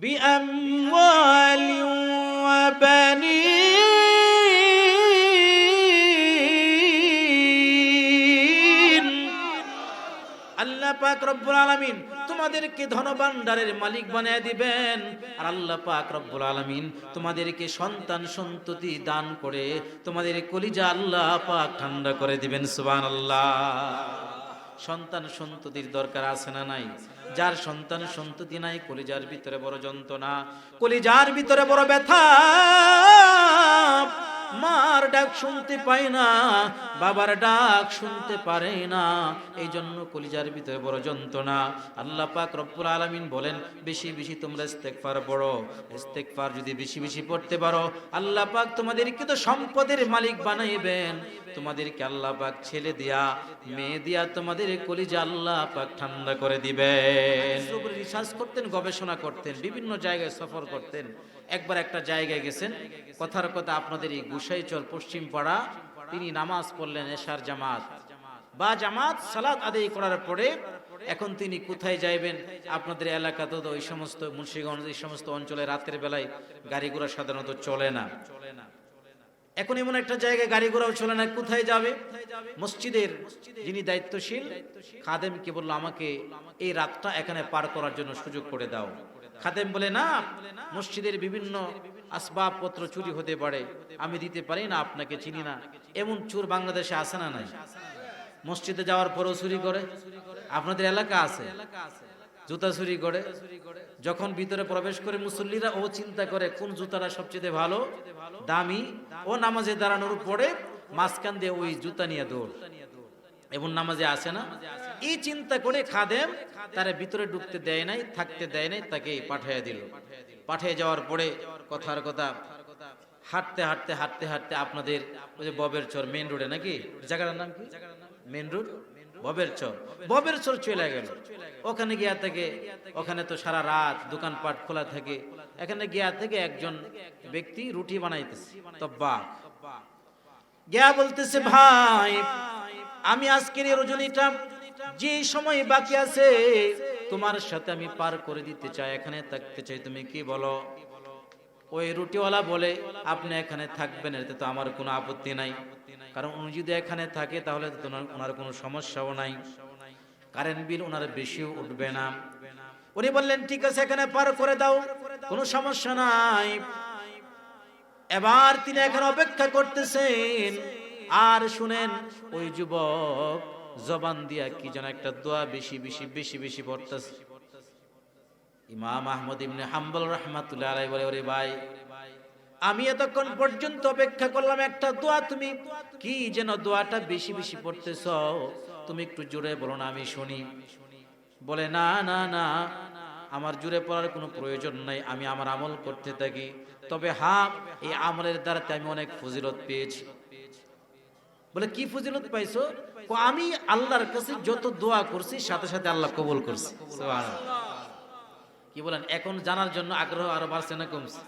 بأموال وبنين আল্লাহ পাক রব্বুল আলামিন তোমাদেরকে ধনভাণ্ডারের মালিক বানিয়ে দিবেন আর আল্লাহ পাক রব্বুল আলামিন তোমাদেরকে সন্তান সন্ততি দান করে তোমাদের কলিজা আল্লাহ পাক ঠান্ডা করে দিবেন সুবহানাল্লাহ সন্তান সন্ততির দরকার আছে না নাই? যার সন্তান সন্ততি নাই, কলিজার ভিতরে বড় যন্ত্রণা, কলিজার ভিতরে বড় ব্যথা। মার ডাক শুনতে পায় না, বাবার ডাক শুনতে পারে না। এই জন্য কলিজার ভিতরে বড় যন্ত্রণা। আল্লাহ পাক রব্বুল আলামিন বলেন, বেশি বেশি তোমরা ইস্তেগফার পড়ো। ইস্তেগফার যদি বেশি বেশি পড়তে পারো, আল্লাহ পাক তোমাদেরকে তো সম্পদের মালিক বানাইবেন। তোমাদেরকে আল্লাহ পাক ছেলে দিয়া, মেয়ে দিয়া তোমাদের কলিজা আল্লাহ পাক ঠান্ডা করে দিবেন। রিসার্চ করতেন, গবেষণা করতেন, বিভিন্ন জায়গায় সফর করতেন। একবার একটা জায়গায় গেছেন, কথার কথা আপনাদের এই গুসাইচর পশ্চিম পাড়া, তিনি নামাজ পড়লেন এশার জামাত। বা জামাত সালাত আদায় করার পরে এখন তিনি কোথায় যাইবেন? আপনাদের এলাকাতে তো ওই সমস্ত মুন্সিগঞ্জ, এই সমস্ত অঞ্চলে রাতের বেলায় গাড়ি ঘোড়া সাধারণত চলে না। এখন এমন একটা জায়গায় গাড়ি ঘোড়াও চলে না, কোথায় যাবে? মসজিদের যিনি দায়িত্বশীল, খাদেমকে বলল, আমাকে এই রাতটা এখানে পার করার জন্য সুযোগ করে দাও। খাদেম বলে, না, মসজিদের বিভিন্ন আসবাবপত্র চুরি হতে পারে। আমি দিতে পারি না, আপনাকে চিনি না। এমন চোর বাংলাদেশে আসে না নাই? মসজিদে যাওয়ার পরও চুরি করে। আপনাদের এলাকা আছে? জুতা চুরি করে। যখন ভিতরে প্রবেশ করে মুসল্লিরা, ও চিন্তা করে, কোন জুতাটা সবচেয়ে ভালো? দামি। ও নামাজে দাঁড়ানোর পরে মাঝখান দিয়ে ওই জুতা নিয়ে দৌড়। এবং নামাজে আসে না। এই চিন্তা করে খাদেম তারা ভিতরে ঢুকতে দেয় নাই, থাকতে দেয় নাই তাকে পাঠিয়ে দিল। পাঠিয়ে যাওয়ার পরে কথার কথা, হাঁটতে হাঁটতে হাঁটতে হাঁটতে আপনাদের ওই যে ববের চর মেন রোডে নাকি? জায়গাটার নাম কি? Main road? ববের চর। ববের চর চলে গেল। ওখানে গিয়া থেকে, ওখানে তো সারা রাত দোকানপাট খোলা থাকে। এখানে গিয়া থেকে একজন ব্যক্তি রুটি বানাইতেছে তব্বা গিয়া বলতেছে, ভাই আমি আজকের এই রজনীটা যে সময় বাকি আছে, তোমার সাথে আমি পার করে দিতে চাই, এখানে থাকতে চাই, তুমি কি বলো? ওই রুটিওয়ালা বলে, আপনি এখানে থাকবেন, এতে তো আমার কোনো আপত্তি নাই। কারণ উনি যদি এখানে থাকে, তাহলে তো ওনার- কোনো সমস্যাও নাই। কারেন্ট বিল ওনার বেশিও উঠবে না। উনি বললেন, ঠিক আছে, এখানে পার করে দাও, কোনো সমস্যা নাই। এবার তিনি এখন অপেক্ষা করতেছেন। আর শুনেন, ওই যুবক জবান দিয়া কি যেন একটা দোয়া বেশি বেশি বেশি বেশি পড়তেছে। ইমাম আহমদ ইবনে হাম্বল রহমাতুল্লাহ আলাই বলে, ওরে ভাই, আমি এতক্ষণ পর্যন্ত অপেক্ষা করলাম একটা দোয়া, তুমি কি যেন দোয়াটা বেশি বেশি পড়তেছ? তুমি একটু জোরে বলো না, আমি শুনি। বলে, না না না, আমার জুড়ে পড়ার কোনো প্রয়োজন নাই, আমি আমার আমল করতে থাকি। তবে হ্যাঁ এই আমলের দ্বারাতে আমি অনেক ফজিলত পেয়েছি। বলে, কি ফজিলত পাইছো? আমি আল্লাহর কাছে যত দোয়া করছি, সাথে সাথে আল্লাহ কবুল করছি। কি বলেন? এখন জানার জন্য আগ্রহ আরও বাড়ছে না কমছে?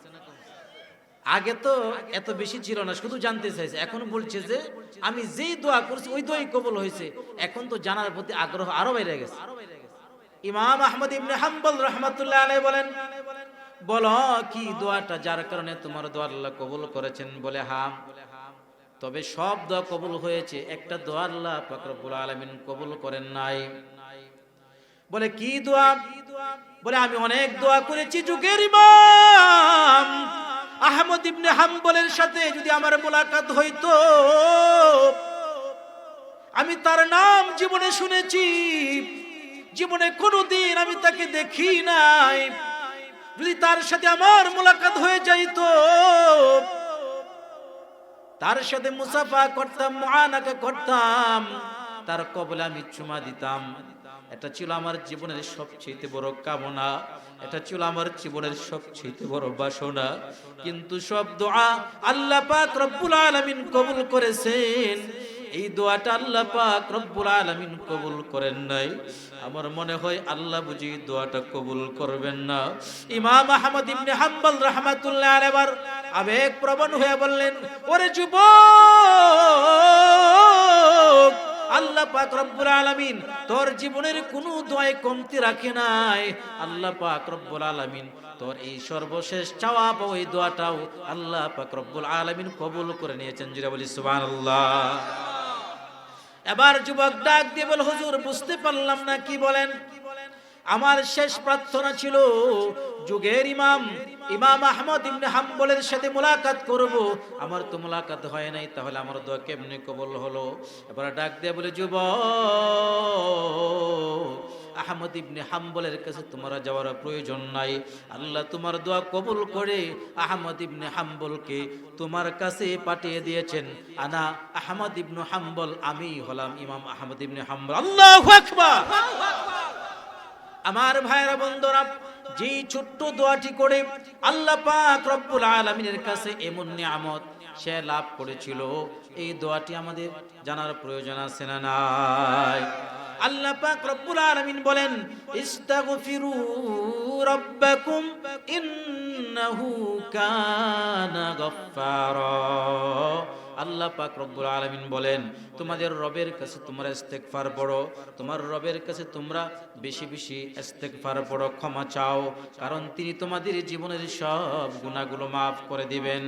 আগে তো এত বেশি ছিল না, শুধু জানতে চাইছে। এখন বলছে যে, আমি যেই দোয়া করছি, ওই দোয়াই কবুল হয়েছে। এখন তো জানার প্রতি আগ্রহ আরও বেড়ে গেছে। ইমাম আহমদ ইবনে হাম্বল রহমাতুল্লাহ আলাই বলেন, বলো, কি দোয়াটা যার কারণে তোমার দোয়া আল্লাহ কবুল করেছেন? বলে হাম তবে সব দোয়া কবুল হয়েছে, একটা দোয়া আল্লাহ পাক রব্বুল আলামিন কবুল করেন নাই। বলে, কি দোয়া? বলে, আমি অনেক দোয়া করেছি যুগের ইমাম। আহমদ ইবনে হাম্বলের সাথে যদি আমার মোলাকাত হইতো, আমি তার নাম জীবনে শুনেছি। জীবনে কোনোদিন আমি তাকে দেখি নাই। যদি তার সাথে আমার মোলাকাত হয়ে যাইতো তার সাথে মুসাফা করতাম মহানাকা করতাম। তার কবলে আমি চুমা দিতাম। এটা ছিল আমার জীবনের সবচেয়ে বড় কামনা। এটা ছিল আমার জীবনের সবচেয়ে বড় বাসনা। কিন্তু সব দোয়া আল্লাহ পাক রব্বুল আলামিন কবুল করেছেন। এই দোয়াটা আল্লাহ পাক রব্বুল আলামিন কবুল করেন নাই। আমার মনে হয় আল্লাহ বুঝি দোয়াটা কবুল করবেন না। ইমাম আহমদ ইবনে হাম্বল রাহমাতুল্লাহ আলাইহি আবেগ প্রবণ হয়ে বললেন, ওরে যুবক, আল্লাহ পাক রব্বুল আলামিন তোর জীবনের কোনো দোয়ায় কমতি রাখে নাই। আল্লাহ পাক রব্বুল আলামিন তোর এই সর্বশেষ চাওয়া পাও এই দোয়াটাও আল্লাহ পাক রব্বুল আলামিন কবুল করে নিয়েছেন। জিরা বলি, সুবহানাল্লাহ। এবার যুবক ডাক দিয়ে বল, হুজুর, বুঝতে পারলাম না, কি বলেন? আমার শেষ প্রার্থনা ছিল, যুগের ইমাম ইমাম আহমদ ইবনে হাম্বলের সাথে মোলাকাত করব। আমার তো মোলাকাত হয় নাই, তাহলে আমার দোয়া কেমনি কবল হলো? এবার ডাক দিয়ে বলে যুব আহমদ ইবনে হাম্বলের কাছে তোমার যাওয়ার প্রয়োজন নাই। আল্লাহ তোমার দোয়া কবুল করে আহমদ ইবনে হাম্বলকে তোমার কাছে পাঠিয়ে দিয়েছেন। আনা আহমদ ইবনে হাম্বল, আমি হলাম ইমাম আহমদ ইবনে হাম্বল। আল্লাহু আমার ভাইরা বন্ধুরা, যে ছোট্ট দোয়াটি করে আল্লাহ পাক রব্বুল আলামিনের কাছে এমন নিয়ামত সে লাভ করেছিল। এই দোয়াটি আমাদের জানার প্রয়োজন আছে না নাই? আল্লাহ পাক রব্বুল আলামিন বলেন, ইস্তাগফিরু রাব্বাকুম ইন্নাহু কানা গফফারা। আল্লাহ পাক রব্বুল আলামিন বলেন, তোমাদের রবের কাছে তোমরা ইস্তেগফার পড়ো, তোমার রবের কাছে তোমরা বেশি বেশি ইস্তেগফার পড়ো, ক্ষমা চাও, কারণ তিনি তোমাদের জীবনের সব গুনাহগুলো মাফ করে দিবেন।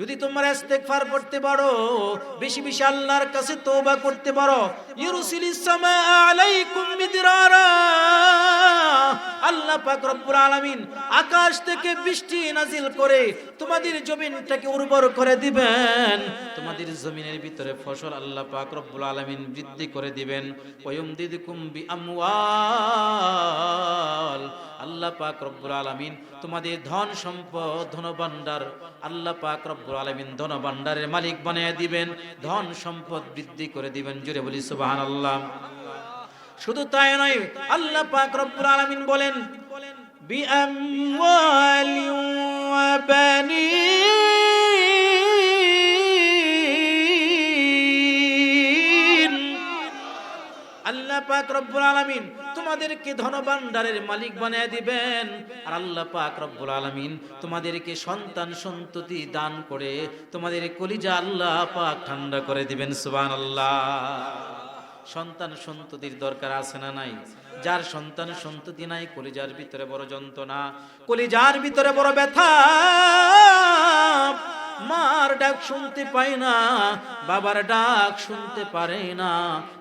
যদি তোমরা ইস্তেগফার করতে পারো, বেশি বেশি আল্লাহর কাছে তওবা করতে পারো। ইউরসিলিস সামা আলাইকুম মিদরারা। আল্লাহ পাক রব্বুল আলামিন আকাশ থেকে বৃষ্টি নাজিল করে তোমাদের জমিনটাকে উর্বর করে দিবেন। তোমাদের জমিনের ভিতরে ফসল আল্লাহ পাক রব্বুল আলামিন বৃদ্ধি করে দিবেন। ওয়ুমদিদকুম বি আমওয়াল আল্লাহ পাক রব্বুল আলামিন তোমাদের ধন সম্পদ ধন ভান্ডার আল্লাহ পাক রব্বুল আলামিন ধন ভান্ডারের মালিক বানিয়ে দিবেন। ধন সম্পদ বৃদ্ধি করে দিবেন। জুড়ে বলি সুবহানাল্লাহ। শুধু তাই নয়, আল্লাহ পাক রব্বুল আলামিন বলেন, বিআমওয়ালি ওয়া আল্লাহ পাক রব্বুল আলামিন তোমাদেরকে ধনভাণ্ডারের মালিক বানিয়ে দিবেন। আর আল্লাহ পাক রব্বুল আলামিন তোমাদেরকে সন্তান সন্ততি দান করে তোমাদের কলিজা আল্লাহ পাক ঠান্ডা করে দিবেন, সুবহানাল্লাহ। সন্তান সন্ততির দরকার আছে না নাই? যার সন্তান সন্ততি নাই, কলিজার ভিতরে বড় যন্ত্রণা, কলিজার ভিতরে বড় ব্যথা। মার ডাক শুনতে পায় না, বাবার ডাক শুনতে পারে না।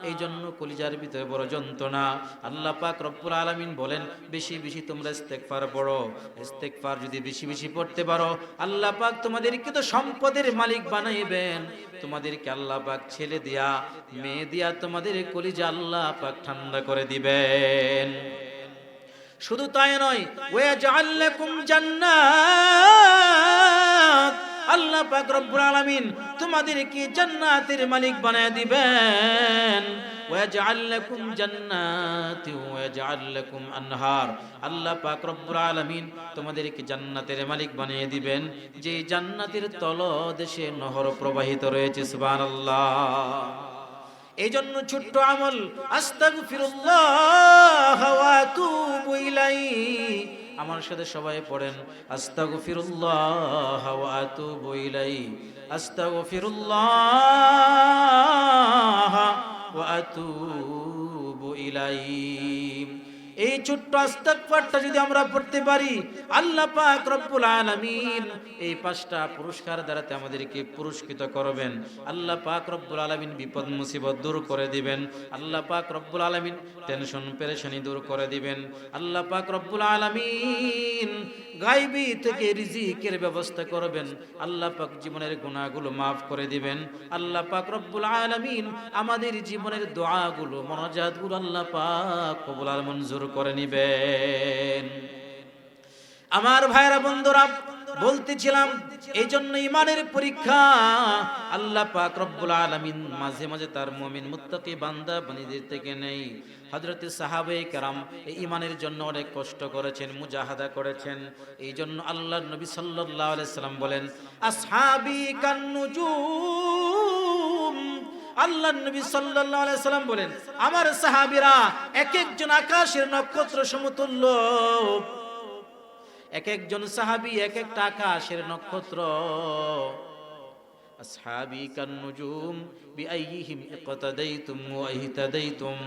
এই জন্য কলিজার ভিতরে বড় যন্ত্রণা। আল্লাহ পাক রব্বুল আলামিন বলেন, বেশি বেশি তোমরা ইস্তেগফার পড়ো। ইস্তেগফার যদি বেশি বেশি পড়তে পারো, আল্লাহ পাক তোমাদেরকে তো সম্পদের মালিক বানাইবেন। তোমাদেরকে আল্লাহ পাক ছেলে দিয়া, মেয়ে দিয়া তোমাদের কলিজা আল্লাহ পাক ঠান্ডা করে দিবেন। শুধু তাই নয়, ওয়া জাআল্লাকুম জান্নাত। আল্লাহ পাক রব্বুল আলামিন তোমাদেরকে জান্নাতের মালিক বানায় দিবেন। ওয়াজআল লাকুম জান্নাতি ওয়াজআল লাকুম আনহার। আল্লাহ পাক রব্বুল আলামিন তোমাদেরকে জান্নাতের মালিক বানিয়ে দিবেন। যে জান্নাতের তলদেশে নহর প্রবাহিত রয়েছে, সুবহানাল্লাহ। এই জন্য ছোট্ট আমল, আস্তাগফিরুল্লাহ ওয়া আতুবু ইলাইহি। আমার সাথে সবাই পড়েন আস্তাগফিরুল্লাহ ওয়া আতুবু ইলাইহি। আস্তাগফিরুল্লাহ ওয়া এই ছোট্ট পাঠটা যদি আমরা পড়তে পারি, আল্লাহ পাক রব্বুল আলামিন এই পাঁচটা পুরস্কার দ্বারাতে আমাদেরকে পুরস্কৃত করবেন। আল্লাহ পাক রব্বুল আলামিন বিপদ, মুসিবত দূর করে দিবেন। আল্লাহ পাক রব্বুল আলামিন টেনশন, পেরেশানি দূর করে দিবেন। আল্লাহ পাক রব্বুল আলামিন গাইবি থেকে রিজিকের ব্যবস্থা করবেন। আল্লাহ পাক জীবনের গুণাগুলো মাফ করে দিবেন। আল্লাহ পাক রব্বুল আলামিন আমাদের জীবনের দোয়াগুলো, মনাজাতগুলো আল্লাহ পাক কবুল আর মঞ্জুর করে নিবেন। আমার ভাইরা বন্ধুরা বলতেছিলাম এই জন্য ইমানের পরীক্ষা আল্লাহ পাক রব্বুল আলামিন মাঝে মাঝে তার মুমিন মুত্তাকি বান্দা বান্দীদের থেকে নেই। হযরতে সাহাবে কেরাম এই ইমানের জন্য অনেক কষ্ট করেছেন, মুজাহাদা করেছেন। এই জন্য আল্লাহর নবী সাল্লাল্লাহু আলাইহি সাল্লাম বলেন, আসহাবি কান্নুজুম। আল্লাহ নবী সাল্লাল্লাহু আলাইহি সাল্লাম বলেন, আমার সাহাবীরা এক একজন আকাশের নক্ষত্র সমতুল্য। এক একজন সাহাবি এক একটা আকাশের নক্ষত্র। আসহাবি কান নুজুম বিআইহিম ইকতাদাইতুম ওয়া ইহতাদাইতুম।